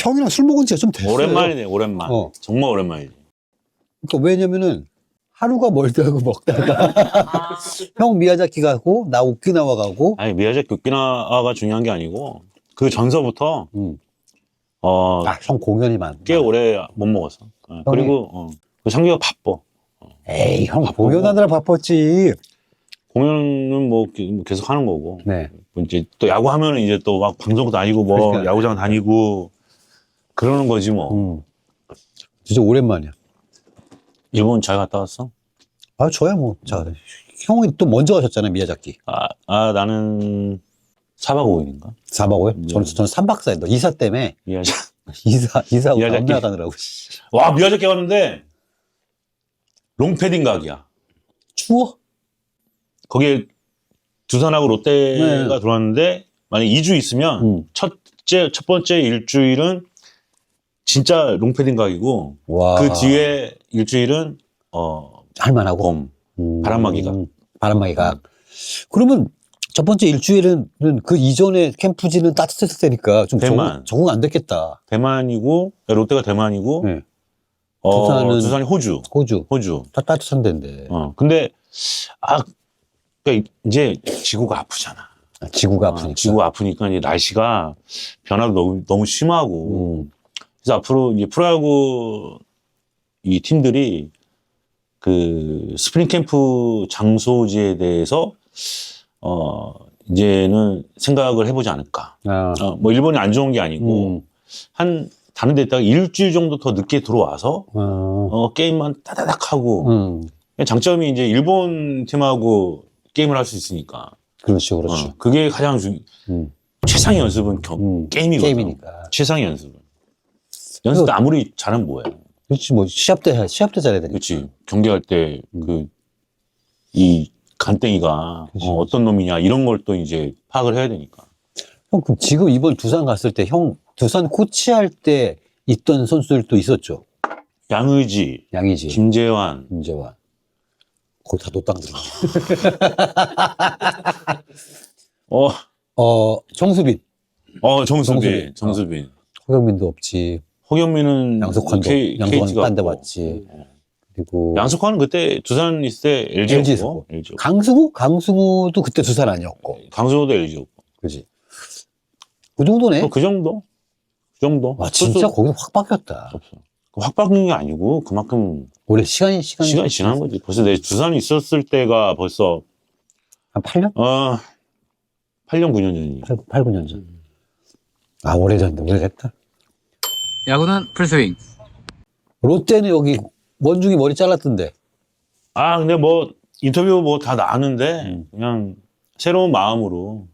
형이랑 술 먹은 지가 좀 됐어요. 오랜만이네, 오랜만. 어. 정말 오랜만이지. 그러니까 왜냐면은 하루가 멀다고 먹다가 형 미야자키 가고 나 오키나와 가고 아니, 미야자키 오키나와가 중요한 게 아니고, 그 전서부터, 음. 어, 아, 형 공연이 많. 꽤 오래 못 먹었어. 어, 그리고, 어, 그 상규가 바빠. 에이, 형 바쁘고. 공연하느라 바빴지. 공연은 뭐 기- 뭐 계속 하는 거고. 네. 뭐 이제 또 야구 하면은 이제 또 막 방송도 다니고 뭐 그러니까. 야구장 다니고 그러는 거지 뭐. 음. 진짜 오랜만이야. 일본 잘 갔다 왔어? 아, 저야 뭐. 자, 형이 또 먼저 가셨잖아요, 미야자키. 아, 아 나는 4박 5일인가? 4박 5일? 네. 저는, 저는 3박 4일. 이사 때문에. 미야자. 이사, 이사하고 미야자키. 나가느라고. 와, 미야자키 갔는데 롱패딩 각이야. 추워? 거기에 두산하고 롯데가 네. 들어왔는데 만약 2주 있으면 음. 첫째 첫 번째 일주일은 진짜 롱패딩 각이고 와. 그 뒤에 일주일은 어 할만하고. 봄. 음. 바람막이가. 바람막이가. 그러면 첫 번째 일주일은 그 이전에 캠프지는 따뜻했을 테니까 좀 적응, 대만. 적응 안 됐겠다. 대만이고 롯데가 대만이고 네. 어, 두산은- 두산이 호주 호주. 호주 다 따뜻한 데인데. 어 근데 아 그러니까 이제 지구가 아프잖아 아, 지구가 어, 아프니까. 지구가 아프니까 이제 날씨가 변화도 너무 너무 심하고 음. 그래서 앞으로 이제 프로야구 이 팀들이 그 스프링 캠프 장소지에 대해서 어 이제는 생각을 해보지 않을까. 아. 어, 뭐 일본이 안 좋은 게 아니고 음. 한 다른 데 있다가 일주일 정도 더 늦게 들어와서 어. 어, 게임만 따다닥 하고 음. 장점이 이제 일본 팀하고 게임을 할 수 있으니까 그렇죠, 그렇죠. 어, 그게 가장 중 음. 최상의 연습은 겨- 음. 게임이거든. 게임이니까. 최상의 연습은. 연습도 아무리 잘하면 뭐해. 그렇지, 뭐, 시합 때, 시합 때 잘해야 되니까. 그렇지. 경기할 때 그 이 간땡이가 그치. 어, 떤 놈이냐 이런 걸 또 이제 파악을 해야 되니까. 형, 그럼 지금 이번 두산 갔을 때, 형, 두산 코치할 때 있던 선수들도 있었죠? 양의지, 양이지, 김재환, 김재환. 거의 다 노땅들. 어, 어, 정수빈. 어 정수빈, 정수빈. 정수빈. 호경민도 없지. 허경민은 양석환도, K- 양석환 KT 가 딴데. 왔지. 그리고. 양석환은 그때 두산 있을 때 LG LG였고, 였고. LG. 강승우? 강승우도 그때 두산 아니었고. 강수호도 LG였고. 그지. 그 정도네. 그 정도? 그 정도? 와, 진짜 거기서 확 바뀌었다. 없어. 확 바뀐 게 아니고 그만큼 올해 시간이, 시간이. 시간이 지난 거지. 벌써 내 두산에 있었을 때가 벌써 한 8년? 어 8년 9년 전이지. 8, 8 9년 전. 아, 오래전인데, 오래됐다. 야구는 풀스윙. 롯데는 여기 원중이 머리 잘랐던데. 아 근데 뭐 인터뷰 뭐 다 나왔는데 음. 그냥 새로운 마음으로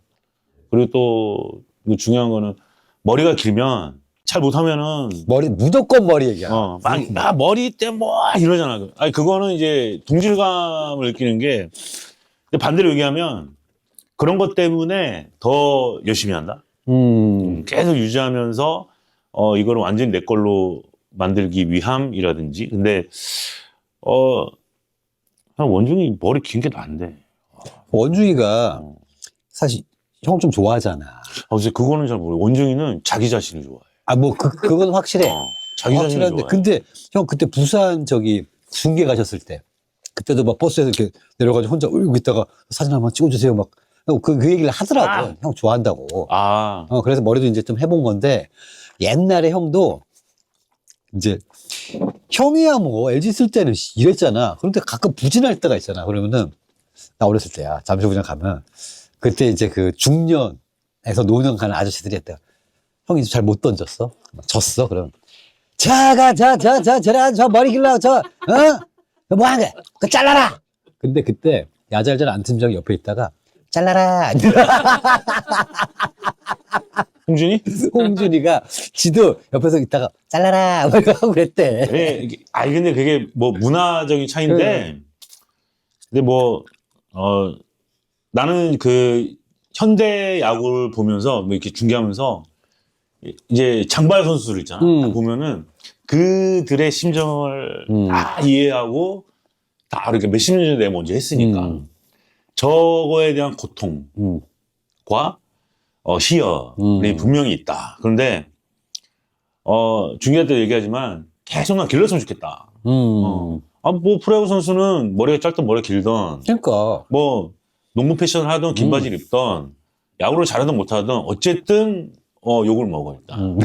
그리고 또 이거 중요한 거는 머리가 길면 잘 못하면은 머리, 무조건 머리 얘기야. 어, 막, 아, 머리 때문에 뭐 이러잖아. 아니, 그거는 이제 동질감을 느끼는 게 근데 반대로 얘기하면 그런 것 때문에 더 열심히 한다. 음. 계속 유지하면서 어, 이거를 완전히 내 걸로 만들기 위함이라든지. 근데 어, 원중이 머리 긴 게 난데. 원중이가 어. 사실 형좀 좋아하잖아. 아, 글쎄 그거는 잘 모르고 원중이는 자기 자신을 좋아해. 아, 뭐, 그, 그건 확실해. 어, 자기 자신을. 좋아해. 근데 형 그때 부산 저기 중계 가셨을 때 그때도 막 버스에서 이렇게 내려가지고 혼자 울고 있다가 사진 한번 찍어주세요. 막. 그, 그 얘기를 하더라고. 아. 형 좋아한다고. 아, 어, 그래서 머리도 이제 좀 해본 건데 옛날에 형도 이제 형이야 뭐 LG 있을 때는 이랬잖아. 그런데 가끔 부진할 때가 있잖아. 그러면은 나 어렸을 때야. 잠실구장 가면 그때 이제 그 중년에서 노년 가는 아저씨들이 했다. 형이 잘 못 던졌어. 막 졌어. 그럼 자가 자 자 자 저라 저 머리 길러 저 어? 뭐 하는 거야? 그 잘라라. 근데 그때 야잘잘 안팀장이 옆에 있다가 잘라라. 홍준이? 홍준이가 지도 옆에서 있다가 잘라라 막 하고 그랬대. 네, 아니 근데 그게 뭐 문화적인 차이인데 네. 근데 뭐 어 나는 그 현대 야구를 보면서 뭐 이렇게 중계하면서 이제 장발 선수들 있잖아 음. 보면은 그들의 심정을 음. 다 이해하고 다 이렇게 몇십 년 전에 내가 먼저 했으니까 음. 저거에 대한 고통과 음. 어, 희열이 음. 분명히 있다. 그런데 어, 중요할 때 얘기하지만 계속 난 길렀으면 좋겠다. 음. 어. 아, 뭐, 프로야구 선수는 머리가 짧든 머리가 길든, 그러니까. 뭐, 농구 패션을 하든 긴 음. 바지를 입든, 야구를 잘하든 못하든, 어쨌든, 어, 욕을 먹어, 일단. 음.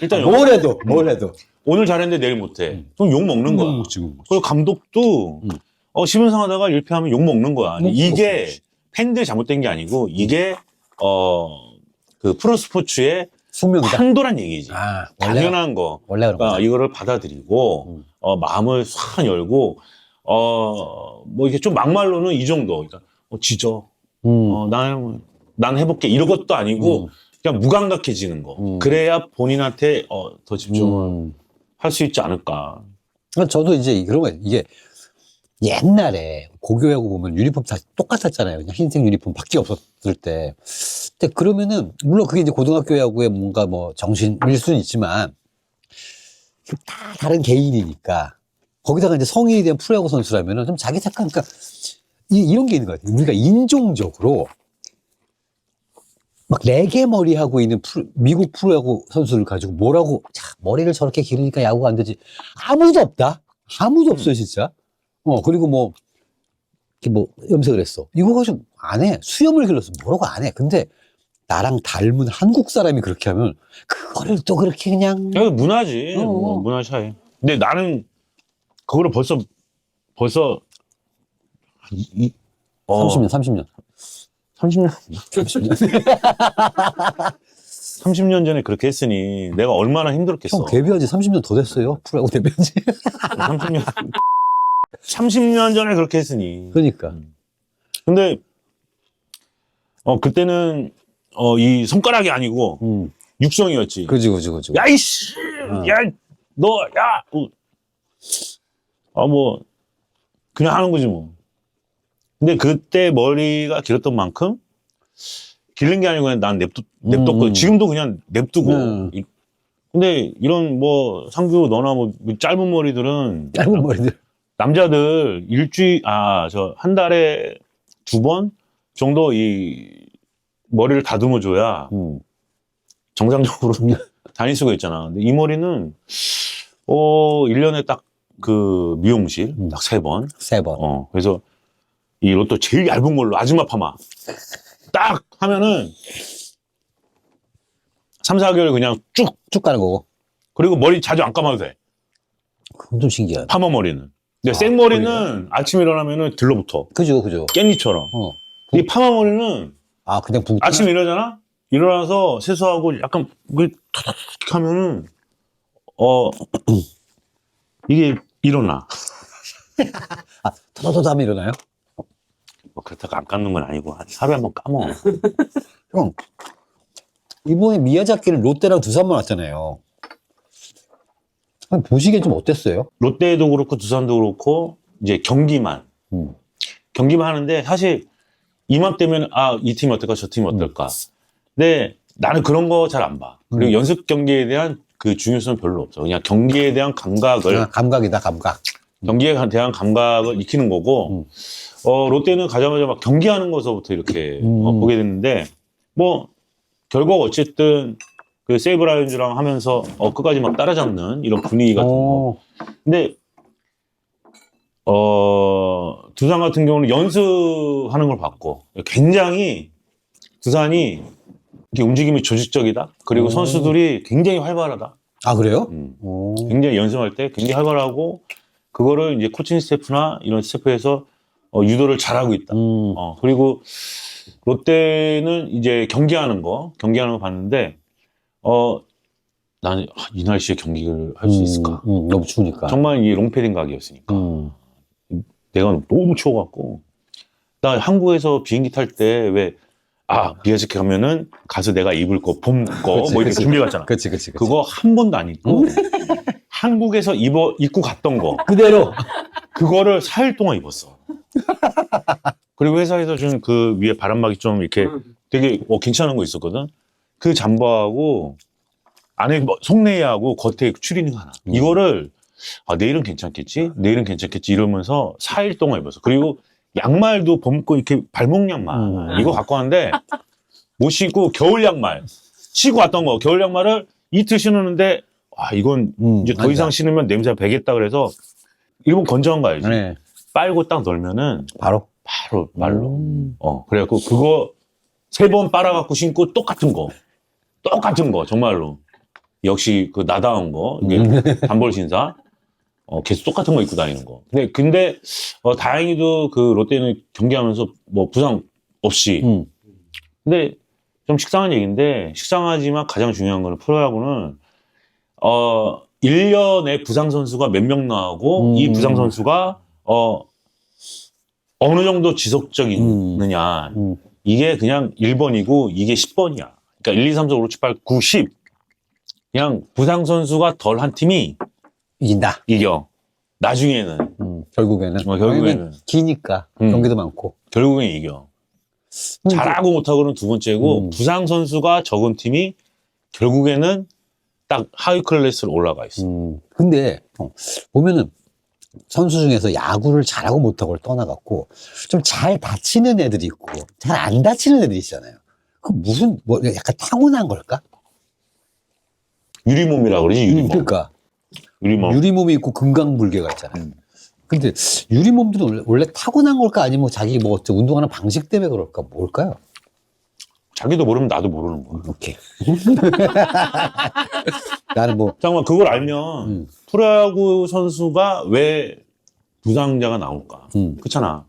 일단 욕. 뭘 해도, 뭘 해도. 오늘 잘했는데 내일 못해. 그럼 욕 먹는 거야. 지금. 그리고 감독도, 음. 어, 시민상하다가 1패하면 욕 먹는 거야. 뭐, 이게 그렇지. 팬들 잘못된 게 아니고, 이게, 어, 그 프로스포츠의 숙명이다. 한도란 얘기지. 아, 원래, 당연한 거. 원래 그런 그러니까. 이거를 받아들이고 음. 어, 마음을 싹 열고 어, 뭐 이게 좀 막말로는 이 정도. 그러니까 어, 지져. 음. 어, 나는 난 해볼게. 이런 것도 아니고 음. 그냥 무감각해지는 거. 음. 그래야 본인한테 어, 더 집중을 음. 할수 있지 않을까. 그러니까 저도 이제 그런 거예요. 이게 옛날에 고교야구 보면 유니폼 다 똑같았잖아요. 그냥 흰색 유니폼 밖에 없었을 때. 근데 그러면은, 물론 그게 이제 고등학교 야구의 뭔가 뭐 정신일 수는 있지만, 다 다른 개인이니까. 거기다가 이제 성인이 된 프로야구 선수라면은 좀 자기 착각, 그러니까 이, 이런 게 있는 것 같아요. 우리가 인종적으로 막 레게 머리 하고 있는 프로- 미국 프로야구 선수를 가지고 뭐라고, 자, 머리를 저렇게 기르니까 야구가 안 되지. 아무도 없다. 아무도 없어요, 진짜. 어, 그리고 뭐, 이렇게 뭐, 염색을 했어. 이거 가지고 안 해. 수염을 길렀어. 뭐라고 안 해. 근데 나랑 닮은 한국 사람이 그렇게 하면, 그거를 또 그렇게 그냥. 이거 문화지. 어. 뭐 문화 차이. 근데 나는 그거를 벌써 벌써 한 이, 이- 어, 30년, 30년. 30년 30년. 30년 전에 그렇게 했으니 내가 얼마나 힘들었겠어. 형 데뷔한 지 30년 더 됐어요. 프로야구 데뷔한 지. 30년 30년 전에 그렇게 했으니. 그러니까. 근데 어 그때는 어 이 손가락이 아니고 음. 육성이었지. 그지, 그지, 그지. 야 이씨, 어. 야 너, 야, 아뭐 그냥 하는 거지 뭐. 근데 그때 머리가 길었던 만큼 기른 게 아니고 그냥 난 냅두, 냅뒀고 음. 지금도 그냥 냅두고. 음. 이- 근데 이런 뭐 상규 너나 뭐 짧은 머리들은 짧은 머리들. 남자들 일주일 아 저 한 달에 두 번 정도 이 머리를 다듬어 줘야 음. 정상적으로 다닐 수가 있잖아. 근데 이 머리는 어 1년에 딱 그 미용실 음. 딱세 번. 세 번. 어 그래서 이 로또 제일 얇은 걸로 아줌마 파마 딱 하면은 3, 4개월 그냥 쭉 쭉 가는 거고. 그리고 머리 자주 안 감아도 돼. 그건 좀 신기하다. 파마 머리는. 근데 아, 생머리는 아침에 일어나면은 들러붙어. 그죠, 그죠. 깻잎처럼. 어. 이 파마 머리는 아, 그냥 붕. 아침에 일어나잖아? 일어나서 세수하고 약간 그 탁탁탁 하면은 어 이게 일어나. 아, 터더터더 하면 일어나요? 뭐 그렇다고 안 감는 건 아니고 한 하루에 한번 감어. 형, 이번에 미야자키는 롯데랑 두산만 왔잖아요. 한 보시기엔 좀 어땠어요? 롯데도 그렇고 두산도 그렇고 이제 경기만 음. 경기만 하는데 사실 이맘때면 아 이 팀이 어떨까 저 팀이 어떨까. 근데 나는 그런 거 잘 안 봐. 그리고 음. 연습 경기에 대한 그 중요성은 별로 없어. 그냥 경기에 대한 감각을 아, 감각이다, 감각. 경기에 대한 감각을 익히는 거고, 음. 어, 롯데는 가자마자 막 경기하는 거서부터 이렇게 음. 어, 보게 됐는데, 뭐, 결국 어쨌든 그 세이브 라이온즈랑 하면서 어, 끝까지 막 따라잡는 이런 분위기 같은 거. 어, 근데, 어, 두산 같은 경우는 연습하는 걸 봤고, 굉장히 두산이 이렇게 움직임이 조직적이다. 그리고 오. 선수들이 굉장히 활발하다. 아, 그래요? 음. 어. 굉장히 연습할 때 굉장히 활발하고 그거를 이제 코칭 스태프나 이런 스태프에서 어, 유도를 잘하고 있다. 음. 어, 그리고 롯데는 이제 경기하는 거, 경기하는 거 봤는데, 어, 나는 아, 이 날씨에 경기를 할수 음, 있을까? 음, 너무 추우니까. 정말 이 롱패딩 각이었으니까. 음. 내가 너무 추워갖고. 나 한국에서 비행기 탈 때 왜, 아, 미야자키 가면은 가서 내가 입을 거, 봄 거, 그치, 뭐 이렇게 그치. 준비해갔잖아. 그치, 그치, 그치. 그거 한 번도 안 입고, 음. 한국에서 입어, 입고 갔던 거. 그대로. 그거를 4일 동안 입었어. 그리고 회사에서 준그 위에 바람막이 좀 이렇게 되게 어, 괜찮은 거 있었거든. 그 잠바하고 안에 뭐 속내하고 겉에 추리닝 하나. 음. 이거를 아, 내일은 괜찮겠지? 내일은 괜찮겠지? 이러면서 4일 동안 입었어. 그리고 양말도 벗고 이렇게 발목 양말. 음. 이거 갖고 왔는데 못 신고 겨울 양말. 신고 왔던 거. 겨울 양말을 이틀 신었는데 아 이건 음, 이제 더. 이상 신으면 냄새가 배겠다 그래서 일본 건조한 거 알지? 네. 빨고 딱 널면은 바로. 바로 말로. 음. 어 그래갖고 그거 세 번 빨아갖고 신고 똑같은 거, 똑같은 거 정말로. 역시 그 나다운 거 이게 음. 단벌 신사. 어 계속 똑같은 거 입고 다니는 거. 근데 근데 어, 다행히도 그 롯데는 경기하면서 뭐 부상 없이. 음. 근데 좀 식상한 얘기인데 식상하지만 가장 중요한 거는 프로야구는 어 1년에 부상 선수가 몇 명 나오고 음. 이 부상 선수가 어 어느 정도 지속적이느냐 음. 이게 그냥 1번이고 이게 10번이야. 그러니까 1, 2, 3, 4, 5, 6, 7, 8, 9, 10 그냥 부상 선수가 덜 한 팀이 이긴다. 이겨. 나중에는 음. 결국에는. 어, 결국에는. 왜냐면 기니까. 음. 경기도 많고. 결국엔 이겨. 잘하고 못하고는 두 번째고 음. 부상 선수가 적은 팀이 결국에는 딱 하위 클래스로 올라가 있어. 음, 근데 어, 보면은 선수 중에서 야구를 잘하고 못하고를 떠나갖고 좀 잘 다치는 애들이 있고 잘 안 다치는 애들이 있잖아요. 그 무슨 뭐 약간 타고난 걸까? 유리몸이라 그러지 유리몸. 음, 그러니까 유리몸. 유리몸이 있고 금강불개가 있잖아 요. 음. 근데 유리몸들은 원래, 원래 타고난 걸까 아니면 자기 뭐 어째 운동하는 방식 때문에 그럴까 뭘까요? 자기도 모르면 나도 모르는 거야. 오케이. 나는 뭐 잠깐만 그걸 알면 음. 프로야구 선수가 왜 부상자가 나올까? 음. 그렇잖아.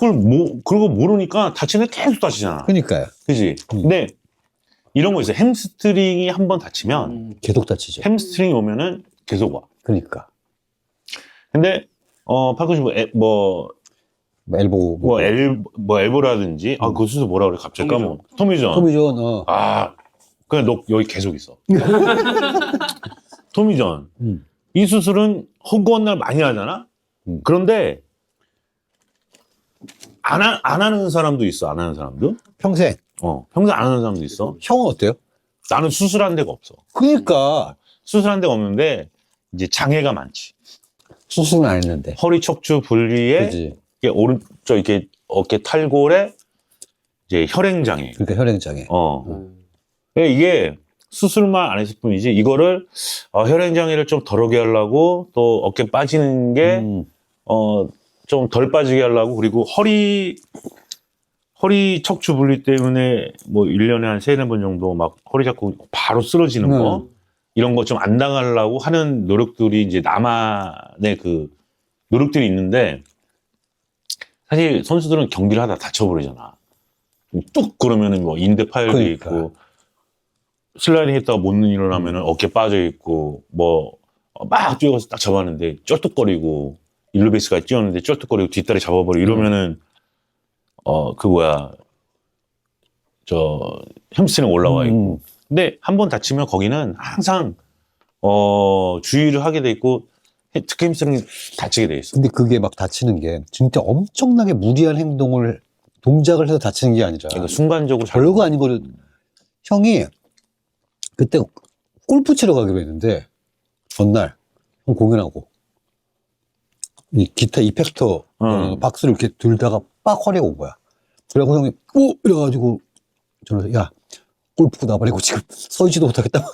그걸 뭐 그러고 모르니까 다치는 애 계속 다치잖아. 그러니까요. 그지? 음. 근데 이런 거 있어. 햄스트링이 한 번 다치면 계속 다치죠. 햄스트링이 오면은 계속 와. 그러니까 근데 어 파크시 뭐, 에- 뭐, 뭐 엘보 뭐, 엘, 뭐 엘보라든지 아 그 수도 뭐라 그래 갑자기 까먹어. 토미존. 토미존 어. 아 그냥 너 여기 계속 있어. 토미존. 음. 이 수술은 허구한 날 많이 하잖아. 음. 그런데 안, 하, 안 하는 사람도 있어. 안 하는 사람도. 평생 어 평생 안 하는 사람도 있어. 형은 어때요? 나는 수술한 데가 없어. 그러니까 수술한 데가 없는데 이제 장애가 많지. 수술은 안 했는데. 허리 척추 분리에 그지. 이게 오른 쪽 이렇게 어깨 탈골에 이제 혈행 장애. 그러니까 혈행장애. 어. 음. 그러니까 이게 수술만 안 했을 뿐이지 이거를 어, 혈행 장애를 좀 덜하게 하려고 또 어깨 빠지는 게 음. 어, 좀 덜 빠지게 하려고 그리고 허리 허리 척추 분리 때문에 뭐 1년에 한 세네 번 정도 막 허리 잡고 바로 쓰러지는 거 음. 이런 거 좀 안 당하려고 하는 노력들이 이제 나만의 그 노력들이 있는데 사실 선수들은 경기를 하다 다쳐버리잖아. 뚝 그러면은 뭐 인대 파열돼 그러니까. 있고 슬라이딩 했다가 못 일어나면은 어깨 빠져 있고 뭐 막 뛰어가서 딱 잡았는데 쩔뚝거리고 일루베이스까지 뛰었는데 쩔뚝거리고 뒷다리 잡아버리고 이러면은 어 그 뭐야 저 햄스트링 올라와 있고. 음. 근데 한 번 다치면 거기는 항상 어 주의를 하게 돼 있고 해- 특히 햄스트링이 다치게 돼 있어. 근데 그게 막 다치는 게 진짜 엄청나게 무리한 행동을 동작을 해서 다치는 게 아니라 그러니까 순간적으로 잘 별거 아닌 거를. 형이 그때 골프 치러 가기로 했는데 전날 형 공연하고 이 기타 이펙터 응. 어, 박스를 이렇게 들다가 빡 허리가 온 거야. 그래갖고 형이 오 이래가지고 저는 야 골프 나버리고 지금 서지도 못하겠다.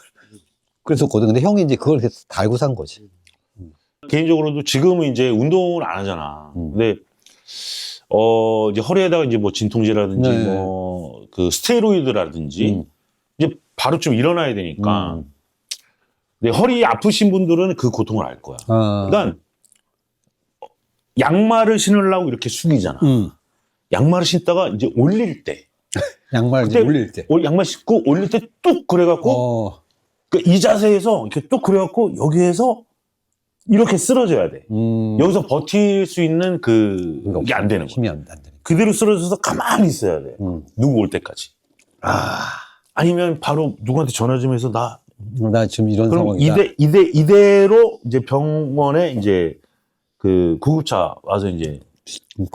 그랬었거든. 근데 형이 이제 그걸 알고 산 거지. 개인적으로도 지금은 이제 운동을 안 하잖아. 음. 근데 어 이제 허리에다가 이제 뭐 진통제라든지 네. 뭐그 스테로이드라든지 음. 이제 바로 좀 일어나야 되니까. 음. 근데 허리 아프신 분들은 그 고통을 알 거야. 아, 그러니까 양말을 신으려고 이렇게 숙이잖아. 음. 양말을 신다가 이제 올릴 때, 양말 이제 올릴 때. 올- 양말 신고 올릴 때 뚝 그래갖고 어, 그이 자세에서 이렇게 뚝 그래갖고 여기에서 이렇게 쓰러져야 돼. 음. 여기서 버틸 수 있는 그 이게 안 되는 거야. 힘이 안, 안 되는. 그대로 쓰러져서 가만히 있어야 돼. 음. 누구 올 때까지. 아, 아니면 바로 누구한테 전화 좀 해서 나 나 지금 이런 상황이다. 이대 이대 이대로 이제 병원에 이제 그 구급차 와서 이제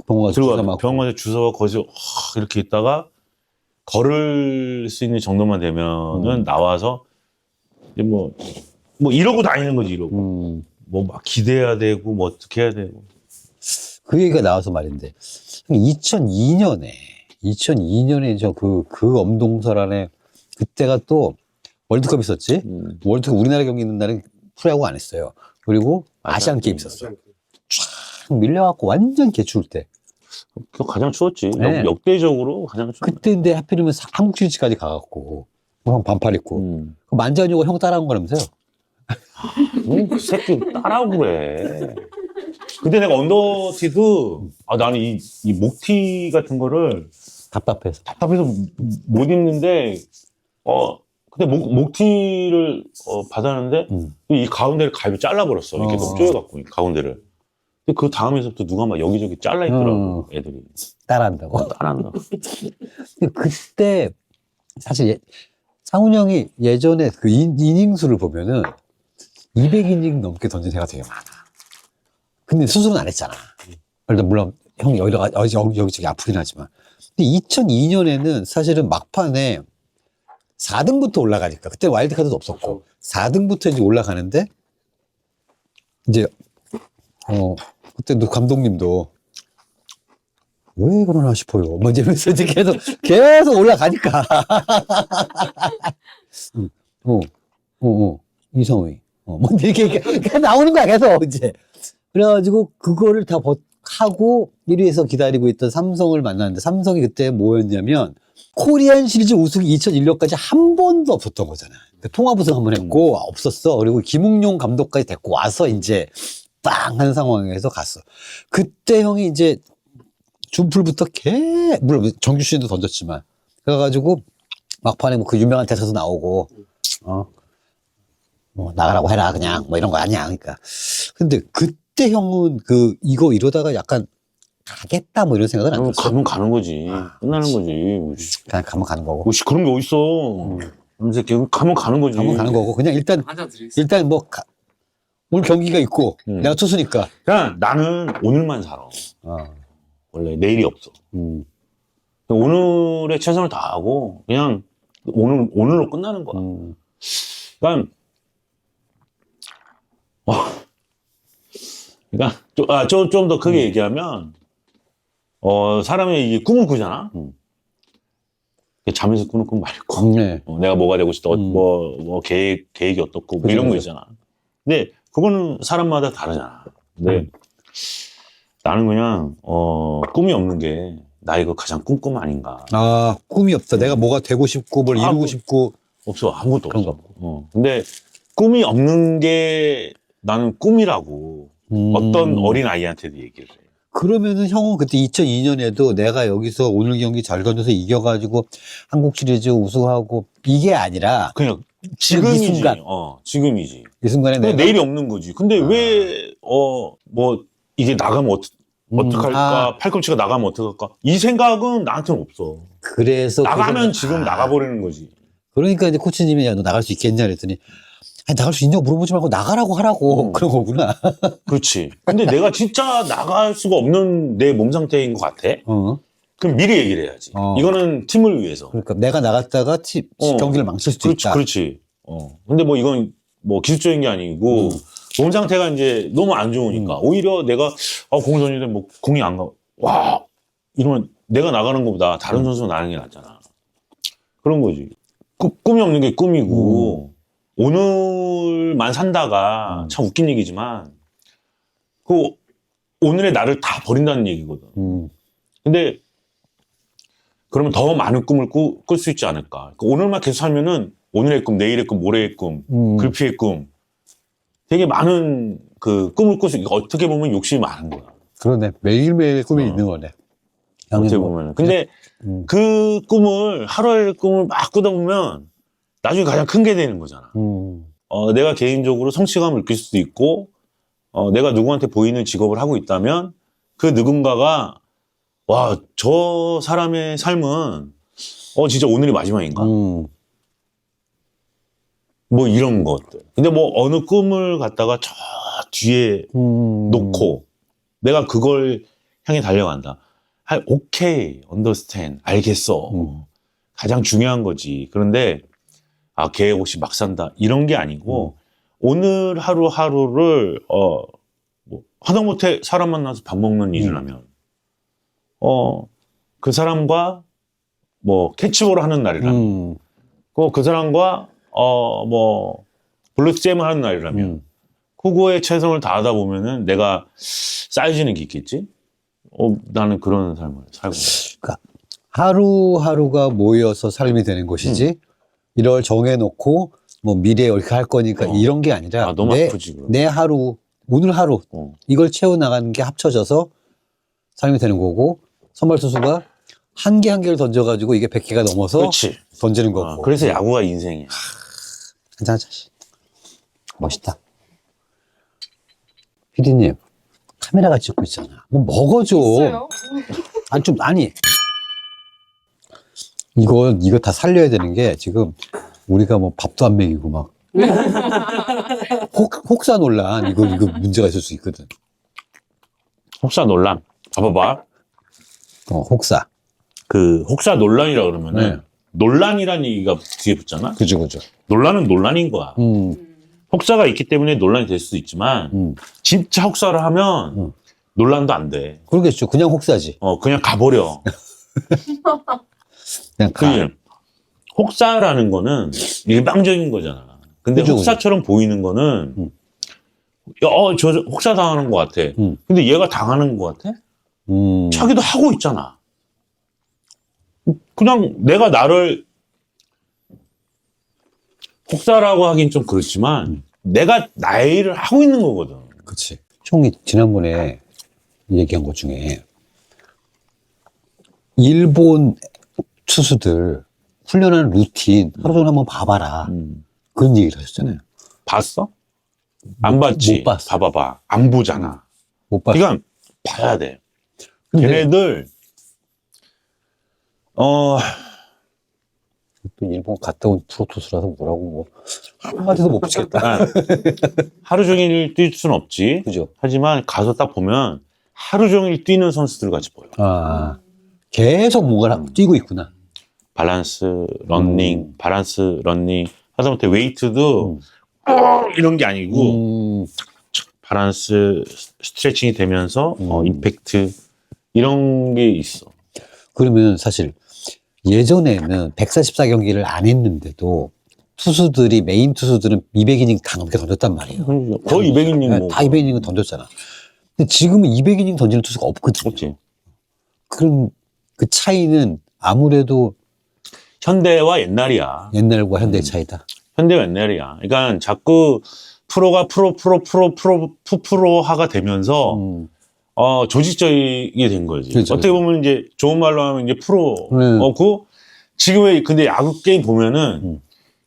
병원 가서 주사 맞고. 병원에 주소가 거기서 하, 이렇게 있다가 걸을 수 있는 정도만 되면은 음. 나와서 이제 뭐, 뭐 이러고 다니는 거지 이러고 음. 뭐 막 기대야 되고 뭐 어떻게 해야 되고 그 얘기가 나와서 말인데 2002년에 2002년에 저 그 그 엄동설 안에 그때가 또 월드컵 있었지. 음. 월드컵 우리나라 경기 있는 날은 프로야구 안 했어요. 그리고 아시안 게임 있었어. 쫙 밀려갖고 완전 개추울 때. 그거 가장 추웠지. 네. 역, 역대적으로 가장 추웠. 그때인데 하필이면 사- 한국 시리즈까지 가갖고 형 반팔 입고 음. 그 만지하고 형 따라한 거라면서요? 음, 그 새끼 따라오고 그래. 근데 내가 언더티도 아 나는 이, 이 목티 같은 거를 답답해서. 답답해서 못 입는데 어 근데 목, 목티를 어, 받았는데 음. 이 가운데를 가위로 잘라버렸어 이렇게 어. 너무 쪼여갖고 이 가운데를 근데 그 다음에서부터 누가 막 여기저기 잘라 있더라고 어. 애들이 따라한다고. 따라한다 근데 그때 사실 예, 상훈 형이 예전에 그 인, 이닝 수를 보면은 200이닝 넘게 던진 해가 되게 많아. 근데 수술은 안 했잖아. 일단 물론 형이 여기가 여기 여기저기 아프긴 하지만. 근데 2002년에는 사실은 막판에 4등부터 올라가니까 그때 와일드카드도 없었고 4등부터 이제 올라가는데 이제 어 그때 도 감독님도 왜 그러나 싶어요. 뭐 이러면서 이제 계속 계속 올라가니까. 응. 어, 어, 어, 이성의. 어, 뭐 이렇게, 이렇게 나오는 거야 계속 이제. 그래가지고 그거를 다 벗, 하고 1위에서 기다리고 있던 삼성을 만났는데 삼성이 그때 뭐였냐면 코리안 시리즈 우승이 2001년까지 한 번도 없었던 거잖아. 그 통합 우승 한 번 했고 없었어. 그리고 김웅용 감독까지 데리고 와서 이제 빵한 상황에서 갔어. 그때 형이 이제 준풀부터 개 물론 정규 시즌도 던졌지만. 그래가지고 막판에 뭐 그 유명한 대사도 나오고 어. 뭐 나가라고 해라 그냥. 뭐 이런 거 아니야. 그러니까. 근데 그때 형은 그 이거 이러다가 약간 가겠다 뭐 이런 생각은 안 그럼 들었어. 가면 가는 거지. 아, 끝나는 거지. 그냥 가면 가는 거고. 뭐씨 그런 게 어딨어? 이 새끼 가면 가는 거지. 가면 가는 거고. 그냥 일단 한잔 드리겠습니다. 일단 뭐 가- 오늘 경기가 있고 음. 내가 투수니까 그냥 나는 오늘만 살아 어. 원래 내일이 없어 음. 오늘에 최선을 다하고 그냥 오늘 오늘로 끝나는 거야. 음. 그러니까 어, 그러니까 아좀 더 크게 얘기하면 어 사람이 이게 꿈을 꾸잖아. 음. 잠에서 꾸는 꿈 말고 네. 어, 내가 뭐가 되고 싶다, 어, 음. 뭐, 뭐 계획 계획이 어떻고 뭐 이런 거. 있잖아. 근데 그거는 사람마다 다르잖아. 근데 음. 나는 그냥 어 꿈이 없는 게 나의 그 가장 꿈꿈 아닌가. 아 꿈이 없다 내가 뭐가 되고 싶고 뭘 아, 이루고 뭐- 싶고 없어 아무것도 그런 없어. 어. 근데 꿈이 없는 게 나는 꿈이라고 음. 어떤 어린 아이한테도 얘기를 해. 그러면은 형은 그때 2002년에도 내가 여기서 오늘 경기 잘 던져서 이겨가지고 한국 시리즈 우승하고 이게 아니라 그냥 지금 이지. 이 순간. 어, 지금이지. 이 순간에 근데 내가 내일이 없는 거지. 근데 아. 왜어 뭐 이게 나가면 어떡 음, 어떡할까? 아, 팔꿈치가 나가면 어떡할까? 이 생각은 나한테는 없어. 그래서 나가면 그 지금 아, 나가버리는 거지. 그러니까 이제 코치님이 야 너 나갈 수 있겠냐 그랬더니 아니 나갈 수 있냐고 물어보지 말고 나가라고 하라고 음. 그런 거구나. 그렇지. 근데 내가 진짜 나갈 수가 없는 내 몸 상태인 것 같아? 어. 그럼 미리 얘기를 해야지. 어. 이거는 팀을 위해서. 그러니까 내가 나갔다가 티, 어. 경기를 망칠 수도 그렇지, 있다. 그렇지. 어. 근데 뭐 이건 뭐 기술적인 게 아니고 음. 몸 상태가 이제 너무 안 좋으니까 오히려 내가 아, 던지는데 뭐 공이 안 가. 와 이러면 내가 나가는 것보다 다른 음. 선수가 나가는 게 낫잖아. 그런 거지. 꾸- 꿈이 없는 게 꿈이고 오늘만 산다가 음. 참 웃긴 얘기지만 그 오늘의 나를 다 버린다는 얘기거든. 음. 근데 그러면 더 많은 꿈을 꾸, 꿀수 있지 않을까. 그 오늘만 계속 살면은 오늘의 꿈, 내일의 꿈, 모레의 꿈, 음. 글피의 꿈. 되게 많은 그 꿈을 꿀 수, 있 어떻게 보면 욕심이 많은 거야. 그러네. 매일매일 꿈이 어. 있는 거네. 어떻게 뭐, 보면. 근데 음. 그 꿈을, 하루의 꿈을 막 꾸다 보면 나중에 가장 큰 게 되는 거잖아. 음. 어, 내가 개인적으로 성취감을 느낄 수도 있고, 어, 내가 누구한테 보이는 직업을 하고 있다면 그 누군가가 와, 저 사람의 삶은 어, 진짜 오늘이 마지막인가? 음. 뭐 이런 것들. 근데 뭐 어느 꿈을 갖다가 저 뒤에 음. 놓고 내가 그걸 향해 달려간다. 아, 오케이, 언더스탠, 알겠어. 음. 가장 중요한 거지. 그런데 아, 계획 없이 막 산다. 이런 게 아니고 오늘 하루 하루를 어, 뭐 하다못해 사람 만나서 밥 먹는 일을 음. 어, 그 사람과 뭐 캐치볼 하는 날이라면 음. 그, 그 사람과 어, 뭐, 블루스 잼을 하는 날이라면, 음. 그거에 최선을 다하다 보면은 내가 쌓여지는 게 있겠지? 어, 나는 그런 삶을 살고. 있어. 하루하루가 모여서 삶이 되는 것이지, 이걸 정해놓고, 뭐, 미래에 이렇게 할 거니까 어. 이런 게 아니라, 아, 너무 내, 아프지. 내 하루, 오늘 하루, 어. 이걸 채워 나가는 게 합쳐져서 삶이 되는 거고, 선발 투수가 한 개 한 개를 던져가지고 이게 100개가 넘어서 그렇지. 던지는 거고. 어, 그래서 야구가 인생이야. 한잔 하자. 씨. 멋있다. 피디님, 카메라가 찍고 있잖아. 뭐 먹어줘. 있어요. 아니, 좀, 아니. 이거, 이거 다 살려야 되는 게 지금 우리가 뭐 밥도 안 먹이고 막. 혹, 혹사 논란, 이거, 이거 문제가 있을 수 있거든. 혹사 논란. 봐봐봐. 어, 혹사. 그, 혹사 논란이라 그러면은, 네. 논란이라는 얘기가 뒤에 붙잖아? 그죠, 그죠. 논란은 논란인 거야. 음, 혹사가 있기 때문에 논란이 될 수도 있지만, 음. 진짜 혹사를 하면, 음. 논란도 안 돼. 그러겠죠. 그냥 혹사지. 어, 그냥 가버려. 그냥 가. 그 혹사라는 거는 일방적인 거잖아. 근데 그죠, 혹사처럼 보이는 거는 음. 야, 어, 저, 저 혹사 당하는 것 같아. 음. 근데 얘가 당하는 것 같아? 음. 자기도 하고 있잖아. 그냥 내가 나를 혹사라고 하긴 좀 그렇지만 음. 내가 나의 일을 하고 있는 거거든. 그치. 총이 지난번에 얘기한 것 중에 일본 투수들 훈련하는 루틴 하루 종일 한번 봐봐라. 음. 그런 얘기를 하셨잖아요. 봤어? 안 봤지? 못 봤어. 봐봐봐. 안 보잖아. 못 봤어. 그러니까 봐야 돼. 근데 걔네들 어 또 일본 갔다 온 프로 투수라서 뭐라고 뭐 한마디도 못 붙이겠다. 아, 하루 종일 뛸 수는 없지. 그죠? 하지만 가서 딱 보면 하루 종일 뛰는 선수들 같이 보여. 아 계속 뭔가를 뛰고 있구나. 밸런스 런닝, 밸런스 런닝. 하다못해 웨이트도 음. 어, 이런 게 아니고 음, 밸런스 스트레칭이 되면서 어, 음. 임팩트 이런 게 있어. 그러면 사실 예전에는 144 경기를 안 했는데도 투수들이 메인 투수들은 200이닝 다 넘게 던졌단 말이에요. 거의 200이닝 네, 뭐. 다 200이닝은 던졌잖아. 근데 지금은 200이닝 던지는 투수가 없거든요. 없지. 그럼 그 차이는 아무래도 현대와 옛날이야. 옛날과 음. 현대 의 차이다. 현대와 옛날이야. 그러니까 자꾸 프로가 프로 프로 프로 프로 푸프로화가 되면서 음, 어 조직적이 된 거지. 그렇죠, 어떻게 보면 이제 좋은 말로 하면 이제 프로고 네. 지금의 근데 야구 게임 보면은 음.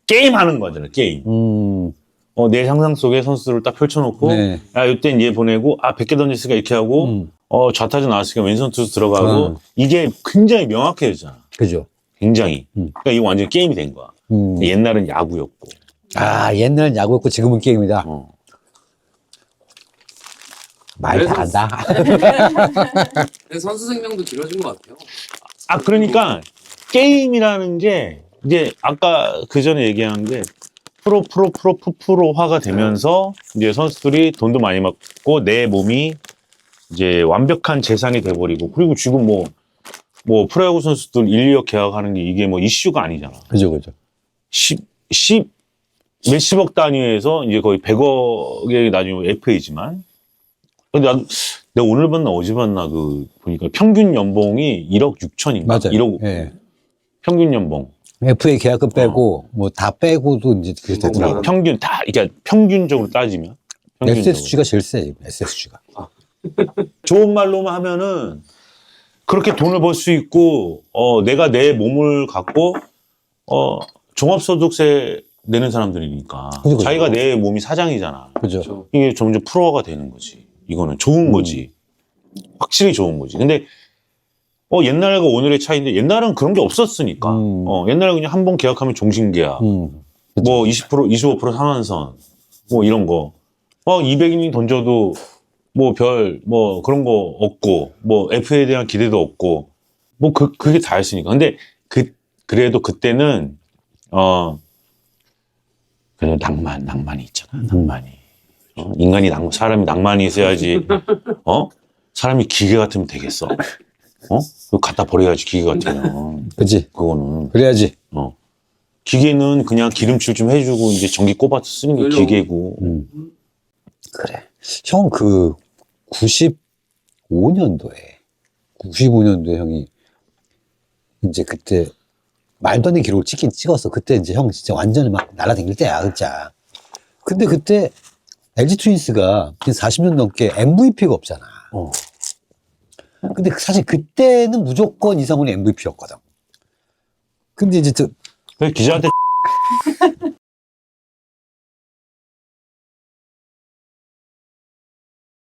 게임 하는 거잖아. 게임. 음, 어, 내 상상 속에 선수들을 딱 펼쳐놓고 네. 야 이땐 얘 보내고 아 100개 던졌으니까 이렇게 하고 음, 어 좌타자 나왔으니까 왼손 투수 들어가고 음. 이게 굉장히 명확해지잖아. 그죠. 굉장히. 음. 그러니까 이거 완전 게임이 된 거야. 음. 옛날은 야구였고. 아, 옛날엔 야구였고 지금은 게임이다. 어. 말 그래서- 잘한다. 선수 생명도 길어진 것 같아요. 아, 그러니까 게임이라는 게 이제 아까 그 전에 얘기한 게 프로, 프로, 프로, 프로화가 되면서 이제 선수들이 돈도 많이 받고 내 몸이 이제 완벽한 재산이 돼버리고 그리고 지금 뭐, 뭐 프로야구 선수들 1, 2억 계약하는 게 이게 뭐 이슈가 아니잖아. 그죠, 그죠. 10, 10, 몇십억 단위에서 이제 거의 100억의 나중에 FA지만. 근데 나도, 내가 오늘 봤나 어제 봤나 그, 보니까 평균 연봉이 1억 6천인가? 맞아요. 1억, 예. 평균 연봉. FA 계약금 빼고, 뭐 다 빼고도 이제 그게 되더라고요. 평균, 다, 그러니까 평균적으로 따지면. 평균적으로. SSG가 제일 세, SSG가. 좋은 말로만 하면은, 그렇게 돈을 벌 수 있고, 어, 내가 내 몸을 갖고, 어, 종합소득세 내는 사람들이니까. 그죠, 그죠. 자기가 내 몸이 사장이잖아. 그죠. 이게 점점 프로화가 되는 거지. 이거는 좋은 음. 거지. 확실히 좋은 거지. 근데 어 옛날과 오늘의 차이인데 옛날은 그런 게 없었으니까. 음. 어 옛날에 그냥 한 번 계약하면 종신 계약. 음. 뭐 20% 25% 상한선 뭐 이런 거. 어 200이닝 던져도 뭐별뭐 그런 거 없고 뭐 FA에 대한 기대도 없고 뭐 그 그게 다였으니까. 근데 그 그래도 그때는 어 그래도 낭만 낭만이 있잖아. 낭만이. 어? 인간이 낭 사람이 낭만이 있어야지. 어? 사람이 기계 같으면 되겠어. 어? 갖다 버려야지 기계 같으면. 그지. 그거는 그래야지. 어. 기계는 그냥 기름칠 좀 해주고 이제 전기 꼽아서 쓰는 게. 기계고. 음. 그래. 형 그 95년도에 95년도에 형이 이제 그때 말도 안 되는 기록을 찍긴 찍었어. 그때 이제 형 진짜 완전히 막 날아다닐 때야, 진짜. 근데 그때 LG 트윈스가 40년 넘게 MVP가 없잖아. 어. 근데 사실 그때는 무조건 이상훈이 MVP였거든. 근데 이제 저 그래서 기자한테